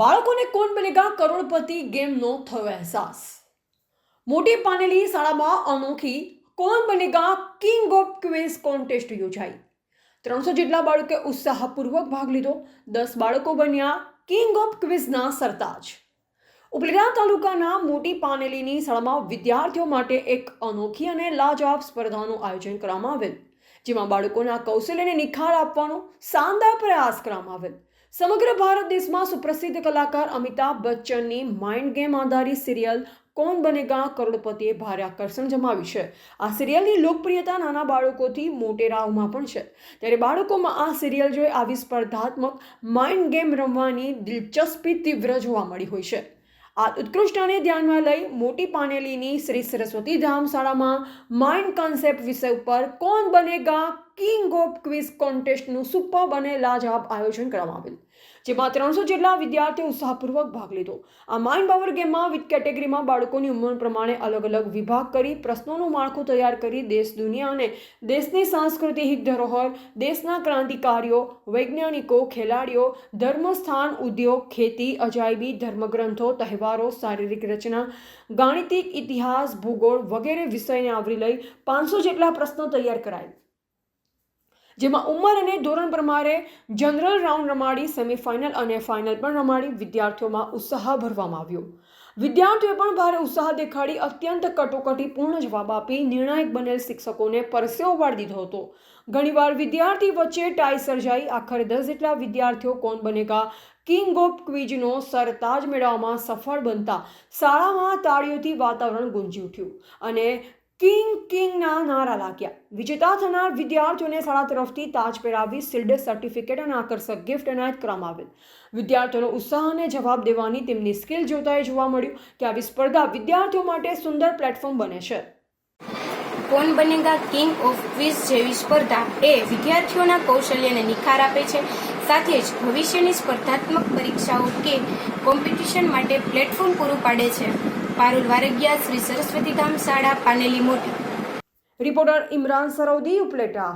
બાળકોને કોણ બનેગા? કરોડપતિ ગેમનો થયો અહેસાસ. મોટી પાનેલી શાળામાં અનોખી કોણ Banega? King of quiz contest યોજાઈ. ત્રણસો જેટલા બાળકે ઉત્સાહપૂર્વક ભાગ લીધો. દસ બાળકો બન્યા કિંગ ઓફ ક્વિઝના સરતાજ. ઉપલેટા તાલુકાના મોટી પાનેલીની શાળામાં વિદ્યાર્થીઓ માટે એક અનોખી અને લાજવાબ સ્પર્ધાનું આયોજન કરવામાં આવેલ, જેમાં બાળકોના કૌશલ્યને નિખાર આપવાનો, શાનદાર પ્રયાસ કરવામાં આવેલ. સમગ્ર ભારત દેશમાં સુપ્રસિદ્ધ કલાકાર અમિતાભ બચ્ચનની માઇન્ડ ગેમ આધારિત સિરિયલ કોણ બનેગા કરોડપતિએ ભારે આકર્ષણ જમાવ્યું છે. આ સિરિયલની લોકપ્રિયતા નાના બાળકોથી મોટેરાઓમાં પણ છે. ત્યારે બાળકોમાં આ સિરિયલ જોઈ આવી સ્પર્ધાત્મક માઇન્ડ ગેમ રમવાની દિલચસ્પી તીવ્ર જોવા મળી હોય છે. આ ઉત્કૃષ્ટને ધ્યાનમાં લઈ મોટી પાનેલીની શ્રી સરસ્વતી ધામ માઇન્ડ કોન્સેપ્ટ વિષય ઉપર Kaun Banega king of quiz કોન્ટેસ્ટનું super બને લાજવાબ આયોજન કરવામાં આવેલ. જેમાં ત્રણસો જેટલા વિદ્યાર્થીઓ ઉત્સાહપૂર્વક ભાગ લીધો. આ માઇન્ડ પાવર ગેમમાં વિથ કેટેગરીમાં બાળકોની ઉંમર પ્રમાણે અલગ અલગ વિભાગ કરી પ્રશ્નોનું માળખું તૈયાર કરી દેશ દુનિયા અને દેશની સાંસ્કૃતિક ધરોહર, દેશના ક્રાંતિકારીઓ, વૈજ્ઞાનિકો, ખેલાડીઓ, ધર્મસ્થાન, ઉદ્યોગ, ખેતી, અજાયબી, ધર્મગ્રંથો, તહેવારો, શારીરિક રચના, ગાણિતિક ઇતિહાસ, ભૂગોળ વગેરે વિષયને આવરી લઈ પાંચસો જેટલા પ્રશ્નો તૈયાર કરાયેલ જેમાં ઉંમર અને ધોરણ પ્રમાણે જનરલ રાઉન્ડ રમાડી, સેમીફાઇનલ અને ફાઇનલ પણ રમાડી, વિદ્યાર્થીઓમાં ઉત્સાહ ભરવામાં આવ્યો. વિદ્યાર્થીઓએ પણ ભારે ઉત્સાહ દેખાડી, અત્યંત કટોકટીપૂર્ણ જવાબ આપી નિર્ણાયક બનેલ શિક્ષકોને પરસેવો વાળી દીધો હતો. ઘણીવાર વિદ્યાર્થી વચ્ચે ટાઈ સર્જાઈ, આખરે દસ જેટલા વિદ્યાર્થીઓ કોણ બનેગા? કિંગ ઓફ ક્વિઝનો સરતાજ મેળવવામાં સફળ બનતા શાળામાં તાળીઓથી વાતાવરણ ગુંજી ઉઠ્યું અને કિંગ કિંગના નારા લાગ્યા. વિજેતા થનાર વિદ્યાર્થીઓને શાળા તરફથી તાજ પહેરાવી સિલ્ડ સર્ટિફિકેટ અને આકર્ષક ગિફ્ટ એનાયત કરવામાં આવેલ. વિદ્યાર્થીઓનો ઉત્સાહ અને જવાબ દેવાની તેમની સ્કિલ જોતાએ જોવા મળ્યું કે આવી સ્પર્ધા વિદ્યાર્થીઓ માટે સુંદર પ્લેટફોર્મ બને છે. કોણ બનેગા કિંગ ઓફ ક્વિઝ જેવી સ્પર્ધા એ વિદ્યાર્થીઓના કૌશલ્યને નિખાર આપે છે. સાથે જ ભવિષ્યની સ્પર્ધાત્મક પરીક્ષાઓ કે કોમ્પિટિશન માટે પ્લેટફોર્મ પૂરું પાડે છે. પારુલ વારગિયા શ્રી સરસ્વતી ધામ શાળા પાનેલી મોટી. રિપોર્ટર ઇમરાન સરોદી ઉપલેટા.